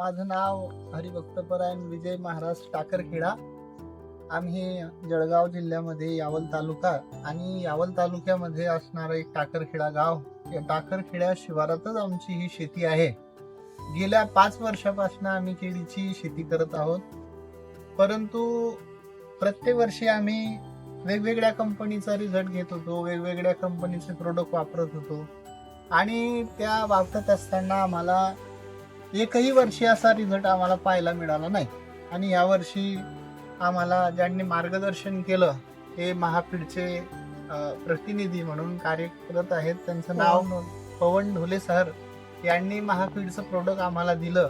माझं नाव हरिभक्तपरायण विजय महाराज टाकरखेडा. आम्ही जळगाव जिल्ह्यामध्ये यावल तालुका आणि यावल तालुक्यामध्ये असणारं एक टाकरखेडा गाव. या टाकरखेड्या शिवारातच आमची ही शेती आहे. गेल्या पाच वर्षापासून आम्ही केळीची शेती करत आहोत. परंतु प्रत्येक वर्षी आम्ही वेगवेगळ्या कंपनीचा रिझल्ट घेत होतो वेगवेगळ्या कंपनीचे प्रोडक्ट वापरत होतो. आणि त्या वापरत असताना आम्हाला एकही वर्षी असा रिझल्ट आम्हाला पाहायला मिळाला नाही. आणि यावर्षी आम्हाला ज्यांनी मार्गदर्शन केलं ते महापीडचे प्रतिनिधी म्हणून कार्य करत आहेत त्यांचं नाव पवन ढोले सर यांनी महाफीडचं प्रोडक्ट आम्हाला दिलं.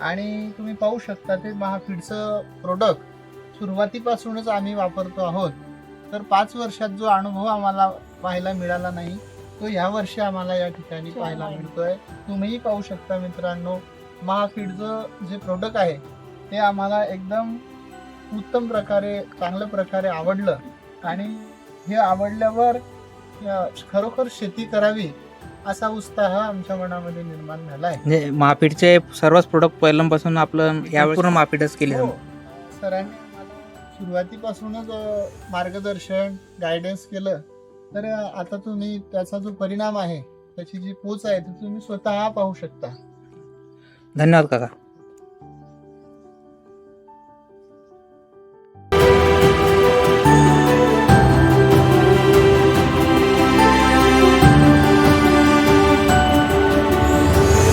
आणि तुम्ही पाहू शकता ते महाफीडचं प्रोडक्ट सुरुवातीपासूनच आम्ही वापरतो आहोत. तर पाच वर्षात जो अनुभव आम्हाला पाहायला मिळाला नाही तो ह्या वर्षी आम्हाला या ठिकाणी पाहायला मिळतोय. तुम्हीही पाहू शकता मित्रांनो महाफीडचं जे प्रोडक्ट आहे ते आम्हाला एकदम उत्तम प्रकारे चांगल्या प्रकारे आवडलं. आणि हे आवडल्यावर खरोखर शेती करावी असा उत्साह आमच्या मनामध्ये निर्माण झाला आहे. म्हणजे मापीडचे सर्वच प्रोडक्ट पहिल्यापासून आपलं यावेळी पूर्ण मापीडच केले हो. सरांनी आम्हाला सुरुवातीपासूनच मार्गदर्शन गायडन्स केलं. तर आता तुम्ही त्याचा जो परिणाम आहे त्याची जी पोच आहे ती तुम्ही स्वतः पाहू शकता. धन्यवाद काका.